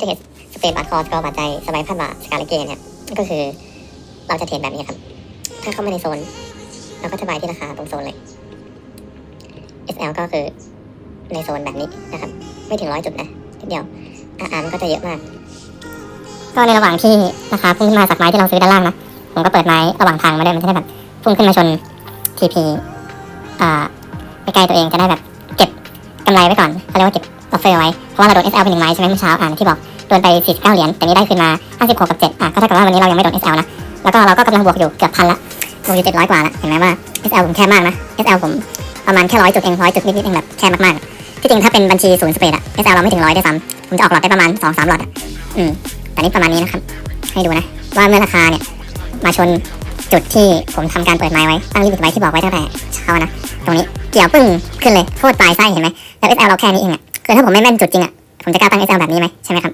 ที่เห็นสเปนบาร์คอสกอร์บาดใจสบายพันบาสกาเลเกนเนี่ยก็คือเราจะเทรดแบบนี้ครับ ถ้าเข้ามาในโซน เราก็จะบายที่ราคาตรงโซนเลย SL ก็คือในโซนแบบนี้นะครับ ไม่ถึงร้อยจุดนะทีเดียว RR มันก็จะเยอะมาก ก็ในระหว่างที่ราคาพุ่งขึ้นมาจากไม้ที่เราซื้อด้านล่างนะผมก็เปิดไม้ระหว่างทางมาด้วยมันจะได้แบบพุ่งขึ้นมาชน TP อ่าใกล้ๆตัวเองจะได้แบบ เก็บกำไรไว้ก่อนเขาเรียกว่าเก็บบัฟเฟอร์ไว้เพราะว่าเราโดน SL ไปหนึ่งไม้ใช่ไหมเมื่อเช้าอ่านที่บอก โดนไป 49 เหรียญ แต่นี้ได้คืนมา 56 กับ 7 อะ ก็เท่ากับว่าวันนี้เรายังไม่โดน SL นะ แล้วก็เราก็กำลังบวกอยู่เกือบพันละ บวกอยู่ 700 กว่าละ เห็นไหมว่า SL ผมแค่มากนะ SL ผมประมาณแค่ร้อยจุดเองร้อยจุดนิดๆเองแบบแค่มากๆ ที่จริงถ้าเป็นบัญชีศูนย์สเปดอะ SL เราไม่ถึงร้อยด้วยซ้ำผมจะออกหลอดได้ประมาณ2-3หลอดอะอืม แต่นี่ประมาณนี้นะครับ ให้ดูนะ ว่าเมื่อราคาเนี่ยมาชนจุดที่ผมทำการเปิดไม้ไว้ ตั้งลิมิตไว้ที่บอกไว้ตั้งแต่เช้านะ ตรงนี้เกี่ยวปึ้งขึ้นเลยโคตรปลายไส้เห็นไหมแล้ว SL เราแค่นี้เองอะคือถ้าผมไม่แม่นจุดจริงอะผมจะกล้าตั้ง SL แบบนี้ไหมใช่ไหมครับ